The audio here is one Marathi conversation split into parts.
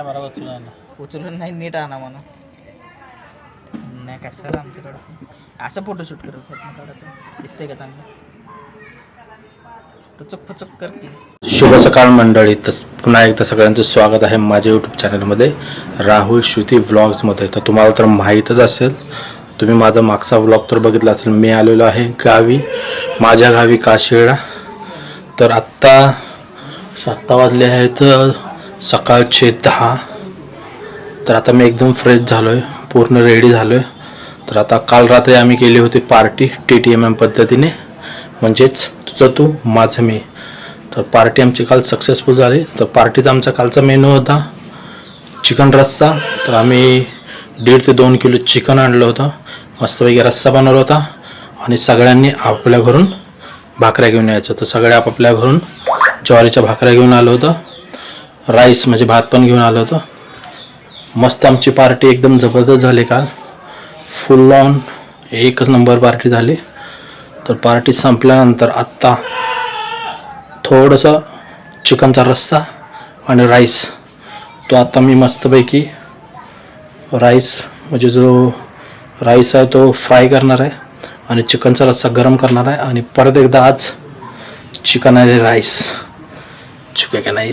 उचलून नाही नीट आणा म्हणा नाही कशाला आमच्याकडं? असं फोटोशूट करत फोटो काढत दिसतंय का चांगलं? टुचक फुचक कर की. शुभ सकाळ मंडळी. तस पुन्हा एकदा सगळ्यांचं स्वागत आहे माझ्या यूट्यूब चॅनलमध्ये राहुल श्रुती व्लॉग्समध्ये तर तुम्हाला तर माहीतच असेल तुम्ही माझा मागचा व्लॉग तर बघितला असेल. मी आलेलो आहे गावी माझ्या गावी काशिळा. तर आत्ता सात्ता वाजले आहेत सकाळचे दहा. तर आता मी एकदम फ्रेश झालो आहे पूर्ण रेडी झालो आहे तर आता काल रात्री आम्ही केली होती party T T M M पद्धतीने. म्हणजेच तुझं तू माझं मी. तर पार्टी आमची काल सक्सेसफुल झाली. तर पार्टीचा आमचा कालचा मेनू होता चिकन रस्सा. तर आम्ही दीड ते दोन किलो चिकन आणलं होतं. मस्तपैकी रस्सा बनवला होता. आणि सगळ्यांनी आपल्या घरून भाकऱ्या घेऊन यायचं. तर सगळे आपापल्या घरून ज्वारीच्या भाकऱ्या घेऊन आलो होतं. राईस म्हणजे भात पण घेऊन आलो होतं. मस्त आमची पार्टी एकदम जबरदस्त झाली काल. फुल ऑन एकच नंबर पार्टी झाली. तर पार्टी संपल्यानंतर आत्ता थोडंसं चिकनचा रस्सा आणि राईस. तो आता मी मस्तपैकी राईस म्हणजे जो राईस आहे तो फ्राय करणार आहे आणि चिकनचा रस्सा गरम करणार आहे आणि परत एकदा आज चिकन आणि राईस. चुके का नाही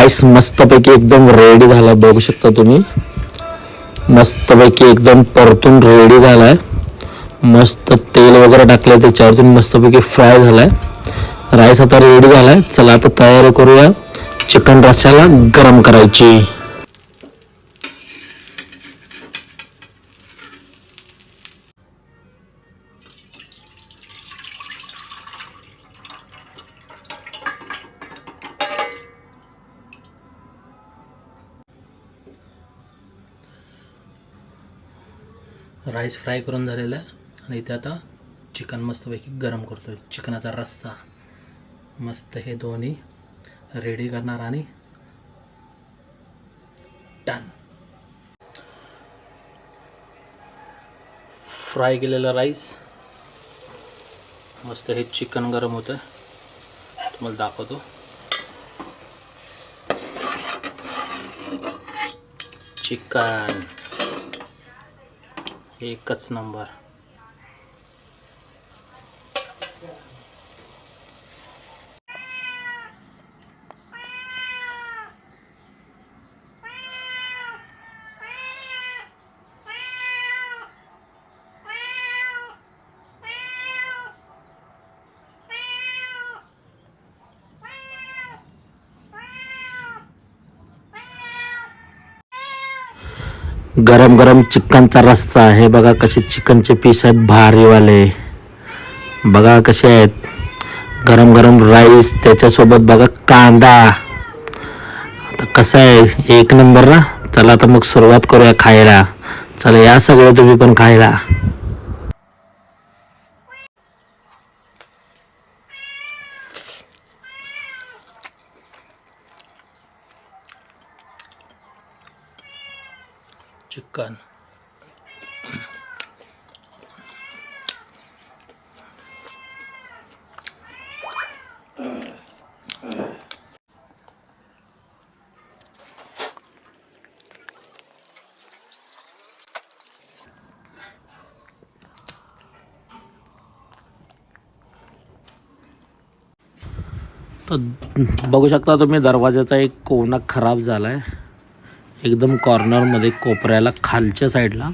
राईस मस्तपैकी एकदम रेडी झाला बघू शकता तुम्ही. मस्तपैकी एकदम परतून रेडी झालाय. मस्त तेल वगैरे टाकलं त्याच्यावरतून मस्तपैकी फ्राय झालाय. राईस आता रेडी झालाय. चला आता तयारी करूया. चिकन रस्स्याला गरम करायची. राईस फ्राय करून झालेला आहे. आणि इथे आता चिकन मस्तपैकी गरम करतोय. चिकनाचा रस्सा. मस्त हे दोन्ही रेडी करणार आणि डन फ्राय केलेला राईस मस्त हे चिकन गरम होतं तुम्हाला दाखवतो. चिकन. एकच नंबर. गरम गरम चिकनचा रस्सा हे बघा कसे चिकनचे पीस आहेत भारीवाले. बघा कसे आहेत. गरम गरम राईस त्याच्यासोबत बघा कांदा. आता कसं आहे एक नंबर ना. चला आता मग सुरुवात करूया खायला. चला या सगळं तुम्ही पण खायला. चिकन. तर बघू शकता तुम्ही दरवाजाचा एक कोना खराब झाला आहे एकदम कॉर्नरमध्ये कोपऱ्याला खालच्या साईडला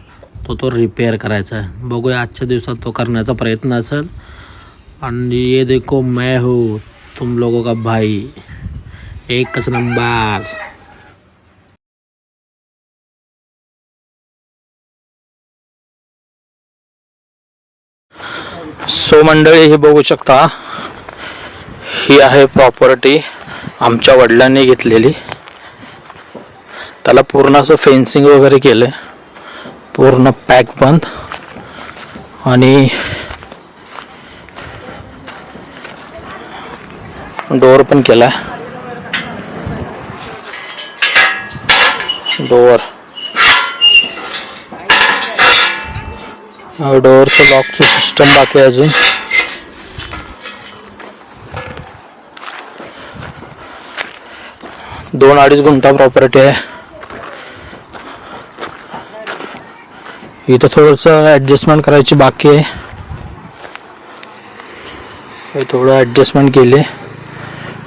तो तो रिपेअर करायचा आहे. बघूया आजच्या दिवसात तो करण्याचा प्रयत्न असेल. आणि ये देखो मैं हूँ तुम लोगों का भाई. एकच नंबर सो मंडळी हे बघू शकता. ही आहे प्रॉपर्टी आमच्या वडिलांनी घेतलेली. त्याला पूर्ण असं फेन्सिंग वगैरे केलं पूर्ण पॅक बंद. आणि डोअर पण केला डोअर डोअरचं लॉकची सिस्टम बाकी आहे अजून. दोन अडीच गुंठा प्रॉपर्टी आहे. इथं थोडंसं ॲडजस्टमेंट करायची बाकी आहे. हे थोडं ॲडजस्टमेंट केले.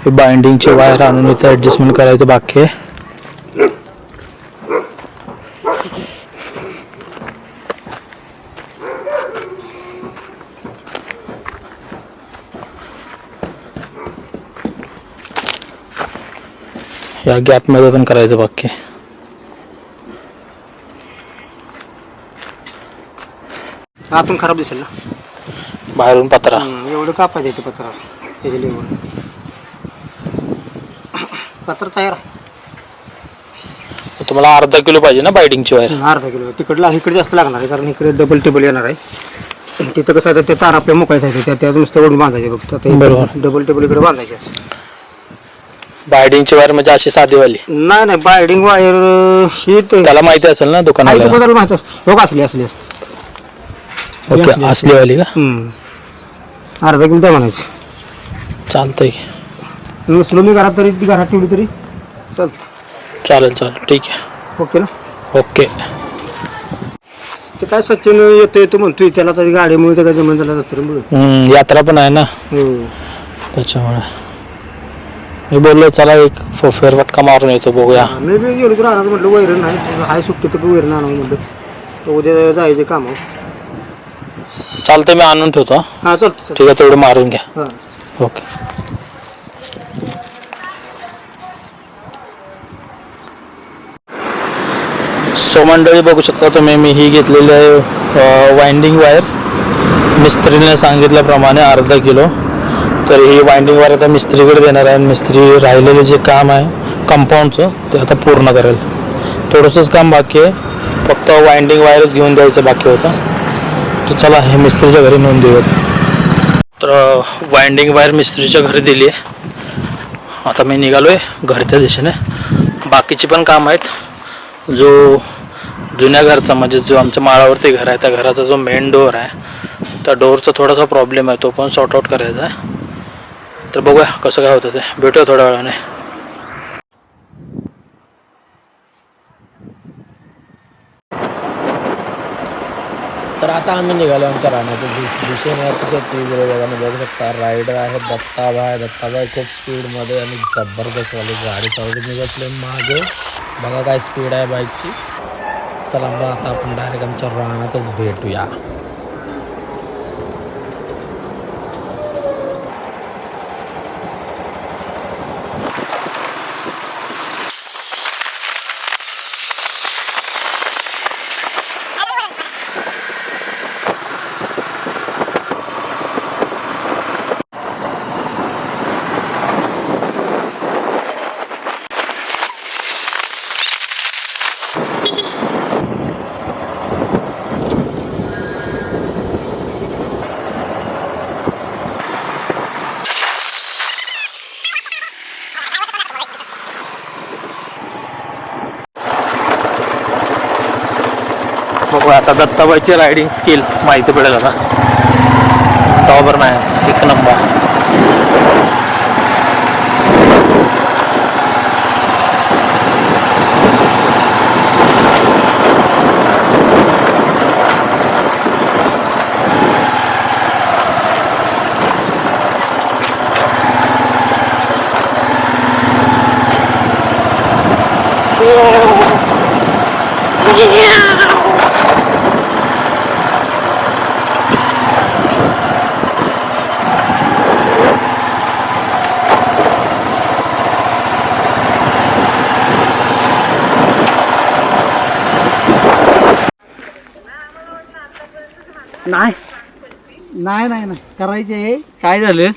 हे बाइंडिंगचे वायर आणून इथं ॲडजस्टमेंट करायचं बाकी आहे. या गॅपमध्ये पण करायचं बाकी आहे. आतून खराब दिसेल ना. बाहेरून पत्रा. हम्म, एवढं कापायचं येतं पत्र? त्याच्या लेवल पत्र तयार आहे. तुम्हाला अर्धा किलो पाहिजे ना बाइडिंगची वायर? अर्धा किलो. तिकडला इकडे जास्त लागणार आहे कारण इकडे डबल टेबल येणार आहे. तिथं कसं आहे ते तार आपल्या मोकळ्याच आहे त्या त्या नुसतं ओढून बांधायचे फक्त. बरोबर. डबल टेबल इकडे बांधायचे असं. बाइडिंगची वायर म्हणजे अशी साधीवाली. नाही नाही बायडिंग वायर ही ते- त्याला माहिती असेल ना दुकानाला माहीत असतं. हो का असली असली असते. ओके असली. असलीवाली का? हम्म. अर्धा किलो द्या म्हणायचं. चालतंय. नसलो मी घरात तरी ती घरात ठेवली तरी? चालतं चालेल चालेल. ठीक आहे. ओके ना? ओके ते काय सचिन येतो येतो म्हणतोय त्याला तरी गाडीमुळे त्या जमून त्याला जत्रेमुळे हम्म, यात्रा पण आहे ना? त्याच्यामुळे. मी बोललो चला एक फो- फेरफटका मारून येतो बघूया. मी बी गेलो तर राहणार म्हटलं वैरण नाही हाय सुट्टी तर वैरण आणावं म्हटलं तर उद्या जायचे काम चालतंय मी आणून ठेवतो हा. हा चालतं ठीक आहे तेवढं मारून घ्या. हा. ओके. सो मंडळी बघू शकता तुम्ही मी ही घेतलेली आहे वाइंडिंग वायर मिस्त्रीने सांगितल्याप्रमाणे अर्धा किलो. तर ही वाइंडिंग वायर आता मिस्त्रीकडे देणार आहे. आणि मिस्त्री राहिलेलं जे काम आहे कंपाऊंडचं ते आता पूर्ण करेल. थोडंसंच काम बाकी आहे. फक्त वाइंडिंग वायरच घेऊन द्यायचं बाकी होतं. तर चला हे मिस्त्रीच्या घरी नेऊन देऊयात. तर वाइंडिंग वायर मिस्त्रीच्या घरी दिली आहे. आता मी निघालो आहे घरच्या दिशेने. बाकीची पण काम आहेत. जो जुन्या घरचा म्हणजे जो आमच्या माळावरती घर आहे त्या घराचा जो मेन डोअर आहे त्या डोअरचा थोडासा प्रॉब्लेम आहे तो पण सॉर्ट आउट करायचा आहे. तर बघूया कसं काय होतं ते. भेटूया थोड्या वेळाने. तर आता आम्ही निघालो आमच्या राहण्याच्या दिश- दिशेने अतिशय तीव्र वेगाने बघू शकता. रायडर आहे दत्ताभाय दत्ताभाई खूप स्पीडमध्ये आणि जबरदस्त वाली गाडी चालवली मी बसले मागे. बघा काय स्पीड आहे बाईकची चला मग आता आपण डायरेक्ट आमच्या रानातच भेटूया बघूया आता दत्ताबाईची रायडिंग स्किल माहिती पडेल आता. टॉबर नाही एक नंबर. नाही. नाही नाही नाही. करायचे आहे. काय झालं?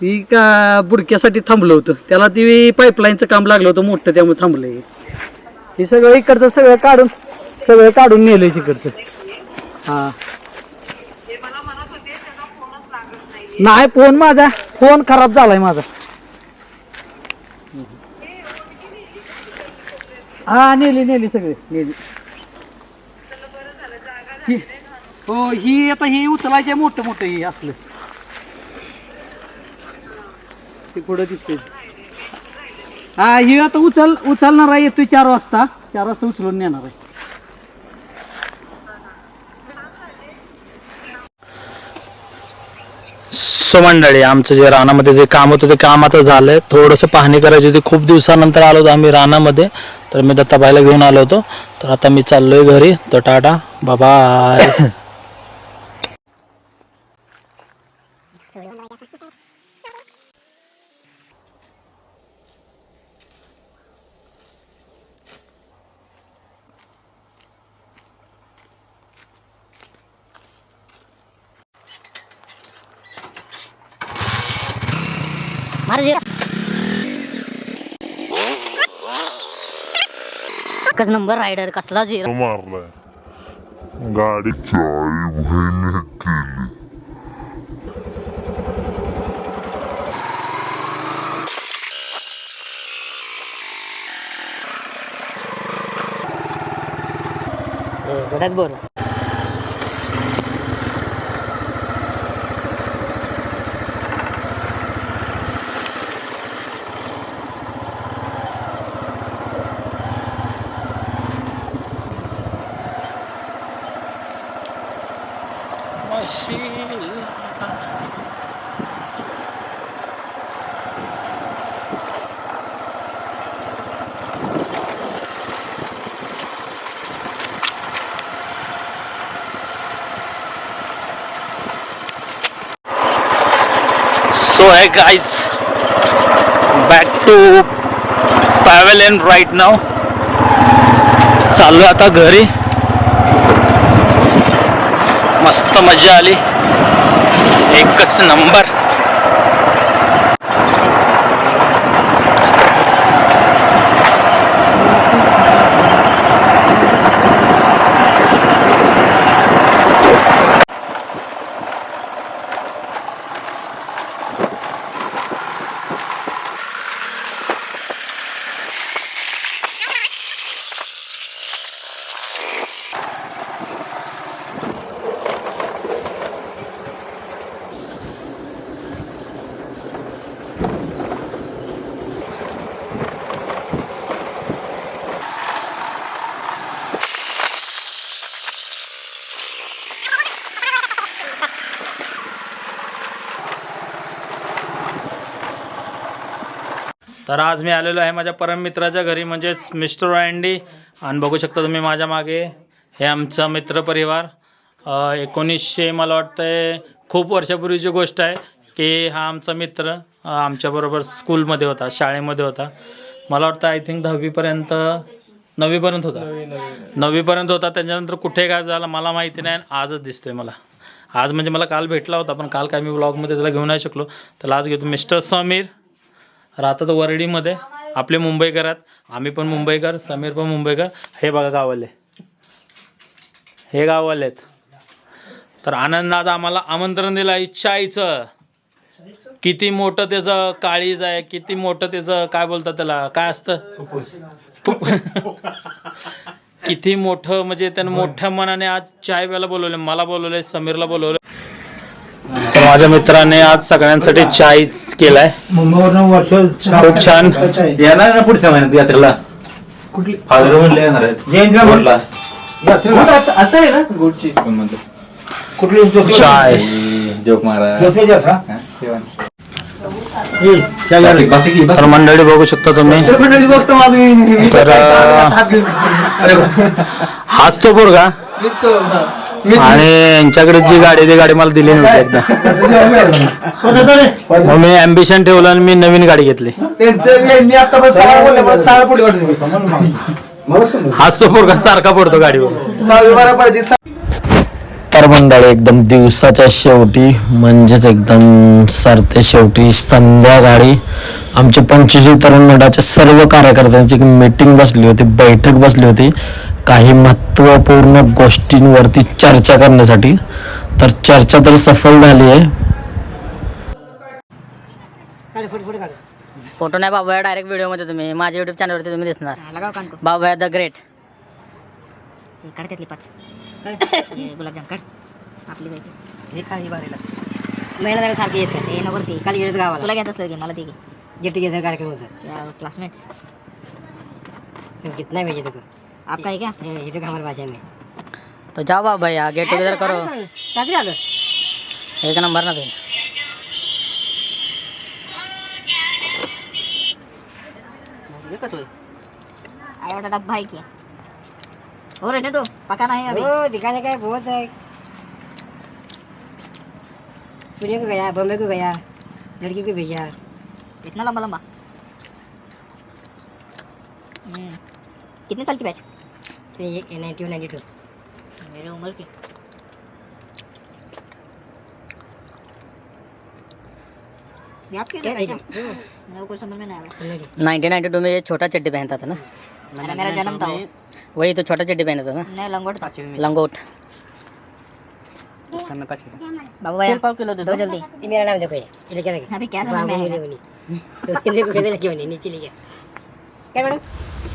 ती का बुडक्यासाठी थांबलं होतं. त्याला ती पाईपलाईनचं काम लागलं होतं मोठं त्यामुळे थांबलं हे. सगळं इकडचं सगळं काढून सगळं काढून नेलं तिकडचं. हा. नाही फोन माझा. फोन खराब झालाय माझा. हा नेली नेली सगळे. नेली. हो ही आता ही उचलायचे मोठं मोठं ही असलं. ते पुढं दिसते हा ही आता उचल उचलणार आहे येतोय चार वाजता. चार वाजता उचलून नेणार आहे. सो मंडळी आमचं जे रानामध्ये जे काम होतं ते काम आता झालंय. थोडंसं पाहणी करायची होती. खूप दिवसानंतर आलो होतो आम्ही रानामध्ये. तर मी दत्ताबाईला घेऊन आलो होतो. तर आता मी चाललोय घरी. तर टाटा. बाबाय एकच नंबर रायडर कसला झिरो मारलाय. गाडी चाळी बहिणी केली घरात आहे guys back to pavilion right नाव चाललो आता घरी. मस्त मजा आली. एकच नंबर तर आज मी आलेलो आहे माझ्या परम मित्राच्या घरी म्हणजेच मिस्टर अँडी. आणि बघू शकता तुम्ही माझ्या मागे हे आमचा मित्रपरिवार. एकोणीसशे मला वाटतंय खूप वर्षापूर्वीची गोष्ट आहे की हा आमचा मित्र आमच्याबरोबर स्कूलमध्ये होता शाळेमध्ये होता. मला वाटतं आय थिंक दहावीपर्यंत नववीपर्यंत होता. नववीपर्यंत होता त्याच्यानंतर कुठे काय झालं मला माहिती नाही आणि आजच दिसतोय मला. आज म्हणजे मला काल भेटला होता पण काल काय मी ब्लॉगमध्ये त्याला घेऊन नाही शकलो. त्याला आज घेतो मिस्टर समीर. राहतात वरडीमध्ये. आपले मुंबईकरात आम्ही पण मुंबईकर समीर पण मुंबईकर. हे बघा गावाले हे गावाले आहेत. तर आनंदात आम्हाला आमंत्रण दिलं आहे चायचं किती मोठं त्याचं काळीज आहे किती मोठं त्याचं काय बोलतात त्याला? काय असतं? किती मोठं म्हणजे त्यानं मोठ्या मनाने आज चाय प्यायला बोलवले मला बोलवले समीरला बोलवले माझ्या मित्राने आज सगळ्यांसाठी चाय केलाय. खूप छान. येणार ना पुढच्या महिन्यात यात्रेला? कुठली? फादर म्हणले येणार आहेत. ए, जोक हा, तर मंडळी बघू शकता तुम्ही. तर हाच तो पोरगा. आणि यांच्याकडे जी गाडी ती गाडी मला दिली नव्हती एकदा. मग मी अम्बिशन ठेवलं आणि मी नवीन गाडी घेतली. हाच तो पोरगा सारखा पडतो गाडीवर. नमस्कार मंडळी एकदम दिवसाच्या शेवटी म्हणजेच एकदम सरते शेवटी संध्याकाळी आमच्या पंचवीस तरुण मंडळाच्या सर्व कार्यकर्त्यांची एक मीटिंग बसली होती बैठक बसली होती. काही महत्त्वपूर्ण गोष्टींवरती चर्चा करण्यासाठी. तर चर्चा तर सफल झाली आहे. फोटो नाही बाबा डायरेक्ट व्हिडिओमध्ये तुम्ही. माझ्या युट्यूब चॅनलवरती तुम्ही दिसणार. बाबा द ग्रेट काढ त्यातली पाच. गुलाबजाम काढ. आपली हे खाली बारीला. महिला जागा सारखी येत हे नवरती. काल गेलं गावाला. तुला घ्यायचं असलं की मला ते गेट टुगेदर कार्यक्रम होता. क्लासमेट्स कितना भेजे तुझको आपका है क्या? ये तो हमारे भाषा में तो जाओ बाबा भैया गेट टुगेदर करो। रात्री आलो एक नंबर ना फिर। आया डब्बा भाई क्या हो रहे तो पका नहीं अभी? ओ दिखाने का बहुत है। पुणे को गया बॉम्बे को गया लड़की को भेजा। इतना लंबा लंबा हम्म। कितने साल की batch? Ninety one ninety two मेरे उम्र की। ये मेरे आया नाइनटीन नाइन्टी टू में ये छोटा चड्डी पहनता था ना? अरे मेरा जन्म था वही तो छोटा चड्डी पहनता था ना? नहीं लंगोट लंगोट। बाबू भैया पाव किलो दो जल्दी। ये मेरा नाम देखो ये। ये लेके आना अभी क्या समझ में। तो बनी नीचे ले गया क्या मैडम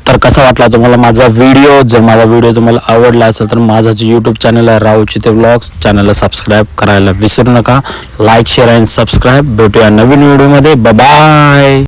तर कसा वाटला तुम्हाला माझा व्हिडिओ जर माझा व्हिडिओ तुम्हाला आवडला असेल तर माझा जो यूट्यूब चॅनल आहे राहू चिते ब्लॉग्स चॅनलला सबस्क्राईब करायला विसरू नका. लाईक शेअर अँड सबस्क्राईब भेटूया नवीन व्हिडिओमध्ये बाय